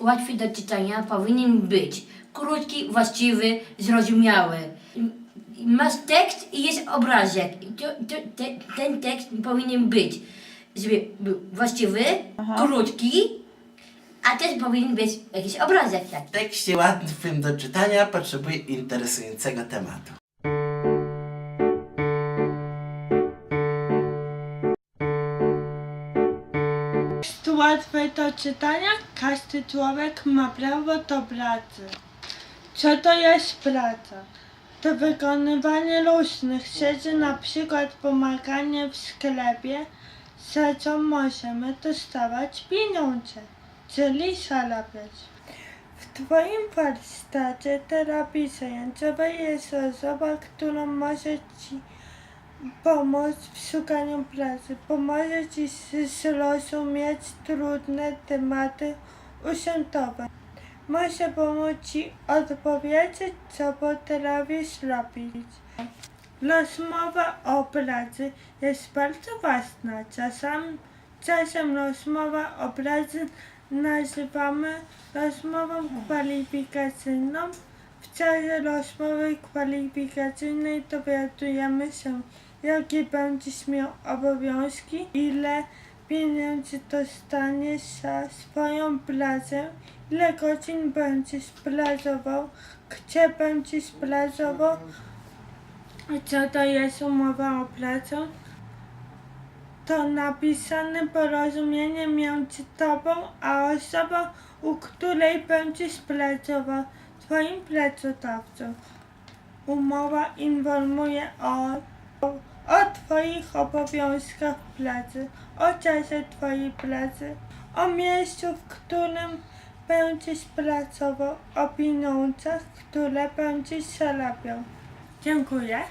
łatwy do czytania powinien być. Krótki, właściwy, zrozumiały. Masz tekst i jest obrazek. To, to, te, ten tekst powinien być, żeby był właściwy, krótki, a też powinien być jakiś obrazek taki. W tekście łatwym do czytania potrzebuje interesującego tematu. Jest łatwe do czytania, każdy człowiek ma prawo do pracy. Co to jest praca? To wykonywanie różnych rzeczy, na przykład pomaganie w sklepie, za co możemy dostawać pieniądze, czyli zarabiać. W Twoim warsztacie terapii zajęciowej jest osoba, która może Ci pomóc w szukaniu pracy. Pomoże Ci zrozumieć trudne tematy urzędowe. Może pomóc Ci odpowiedzieć, co potrafisz robić. Rozmowa o pracy jest bardzo ważna. Czasem, czasem rozmowa o pracy nazywamy rozmową kwalifikacyjną. W czasie rozmowy kwalifikacyjnej dowiadujemy się, jakie będziesz miał obowiązki, ile pieniędzy dostaniesz za swoją pracę, ile godzin będziesz pracował, gdzie będziesz pracował, co to jest umowa o pracę. To napisane porozumienie między tobą a osobą, u której będziesz pracował, twoim pracodawcą. Umowa informuje o, o, o Twoich obowiązkach w pracy, o czasie Twojej pracy, o miejscu, w którym będziesz pracował, o pieniądzach, które będziesz zarabiał. Dziękuję.